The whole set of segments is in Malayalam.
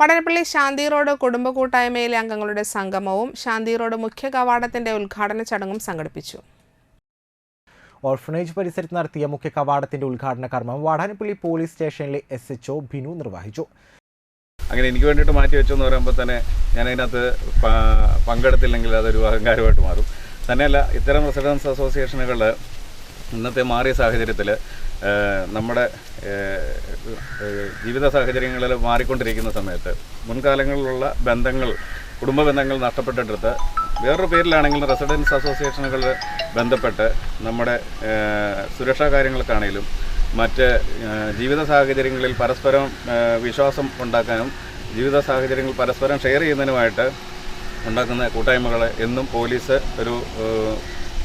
വടനപ്പള്ളി ശാന്തി റോഡ് കുടുംബ കൂട്ടായ്മയിലെ അംഗങ്ങളുടെ സംഗമവും ശാന്തി റോഡ് മുഖ്യ കവാടത്തിന്റെ ഉദ്ഘാടന ചടങ്ങും സംഘടിപ്പിച്ചു. ഓർഫനേജ് പരിസരത്ത് നടത്തിയ മുഖ്യ കവാടത്തിന്റെ ഉദ്ഘാടന കർമ്മം വാടാനപ്പള്ളി പോലീസ് സ്റ്റേഷനിലെ എസ് എച്ച്ഒ ബിനു നിർവഹിച്ചു. അങ്ങനെ എനിക്ക് വേണ്ടിയിട്ട് മാറ്റി വെച്ചെന്ന് പറയുമ്പോൾ തന്നെ ഞാൻ അതിനകത്ത് പങ്കെടുത്തില്ലെങ്കിൽ അതൊരു അഹങ്കാരമായിട്ട് മാറും. തന്നെയല്ല ഇത്തരം റെസിഡൻസ് അസോസിയേഷനുകൾ ഇന്നത്തെ മാറിയ സാഹചര്യത്തിൽ നമ്മുടെ ജീവിത സാഹചര്യങ്ങളിൽ മാറിക്കൊണ്ടിരിക്കുന്ന സമയത്ത് മുൻകാലങ്ങളിലുള്ള ബന്ധങ്ങൾ കുടുംബ ബന്ധങ്ങൾ നഷ്ടപ്പെട്ടിടത്ത് വേറൊരു പേരിലാണെങ്കിലും റെസിഡൻസ് അസോസിയേഷനുകൾ ബന്ധപ്പെട്ട് നമ്മുടെ സുരക്ഷാ കാര്യങ്ങൾക്കാണെങ്കിലും മറ്റ് ജീവിത സാഹചര്യങ്ങളിൽ പരസ്പരം വിശ്വാസം ഉണ്ടാക്കാനും ജീവിത സാഹചര്യങ്ങൾ പരസ്പരം ഷെയർ ചെയ്യുന്നതിനുമായിട്ട് ഉണ്ടാക്കുന്ന കൂട്ടായ്മകളെ എന്നും പോലീസ് ഒരു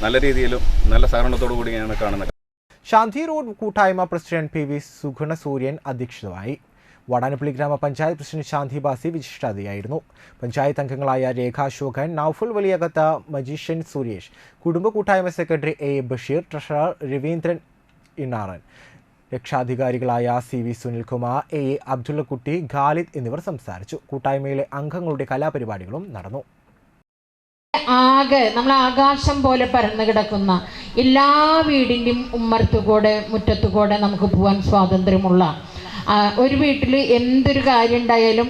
നല്ല രീതിയിലും നല്ല സഹകരണത്തോടു കൂടിയാണ് കാണുന്നത്. ശാന്തി റോഡ് കൂട്ടായ്മ president P V Suguna Suryan അധ്യക്ഷതയായി Vadanappally ഗ്രാമപഞ്ചായത്ത് പ്രസിഡന്റ് ശാന്തി ബാസി വിശിഷ്ടാതിയായിരുന്നു പഞ്ചായത്ത് അംഗങ്ങളായ രേഖ അശോകൻ നൌഫുൽ വലിയകത്ത മജീഷ്യൻ സുരേഷ് കുടുംബ കൂട്ടായ്മ secretary A Basheer treasurer Raveendran Innaran രക്ഷാധികാരികളായ C V Sunilkumar A A Abdullakutty Khalid എന്നിവർ സംസാരിച്ചു. കൂട്ടായ്മയിലെ അംഗങ്ങളുടെ കലാപരിപാടികളും നടന്നു. ആകെ നമ്മൾ ആകാശം പോലെ പരന്നു കിടക്കുന്ന എല്ലാ വീടിന്റെയും മുറ്റത്തു മുറ്റത്തുകൂടെ നമുക്ക് പോകാൻ സ്വാതന്ത്ര്യമുള്ള ഒരു വീട്ടിൽ എന്തൊരു കാര്യം ഉണ്ടായാലും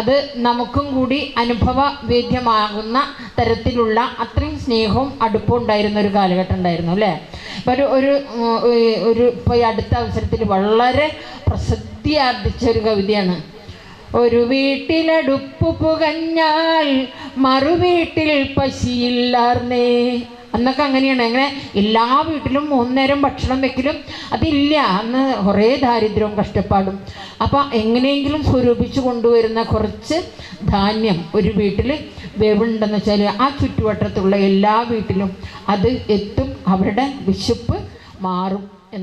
അത് നമുക്കും കൂടി അനുഭവ വേദ്യമാകുന്ന തരത്തിലുള്ള അത്രയും സ്നേഹവും അടുപ്പവും ഉണ്ടായിരുന്ന ഒരു കാലഘട്ടം ഉണ്ടായിരുന്നു അല്ലേ? ഇപ്പം ഒരു ഒരു ഒരു ഇപ്പോൾ ഈ അടുത്ത അവസരത്തിൽ വളരെ പ്രസിദ്ധി ആർജിച്ച ഒരു കവിതയാണ്. ഒരു വീട്ടിലടുപ്പ് പുകഞ്ഞാൽ മറുവീട്ടിൽ പശിയില്ലാർന്നേ. അന്നൊക്കെ അങ്ങനെയാണ്. അങ്ങനെ എല്ലാ വീട്ടിലും മൂന്നേരം ഭക്ഷണം വെക്കലും അതില്ല. അന്ന് കുറേ ദാരിദ്ര്യവും കഷ്ടപ്പാടും. അപ്പോൾ എങ്ങനെയെങ്കിലും സ്വരൂപിച്ച് കൊണ്ടുവരുന്ന കുറച്ച് ധാന്യം ഒരു വീട്ടിൽ വേവുണ്ടെന്ന് വെച്ചാൽ ആ ചുറ്റുവട്ടത്തുള്ള എല്ലാ വീട്ടിലും അത് എത്തും. അവരുടെ വിശപ്പ് മാറും.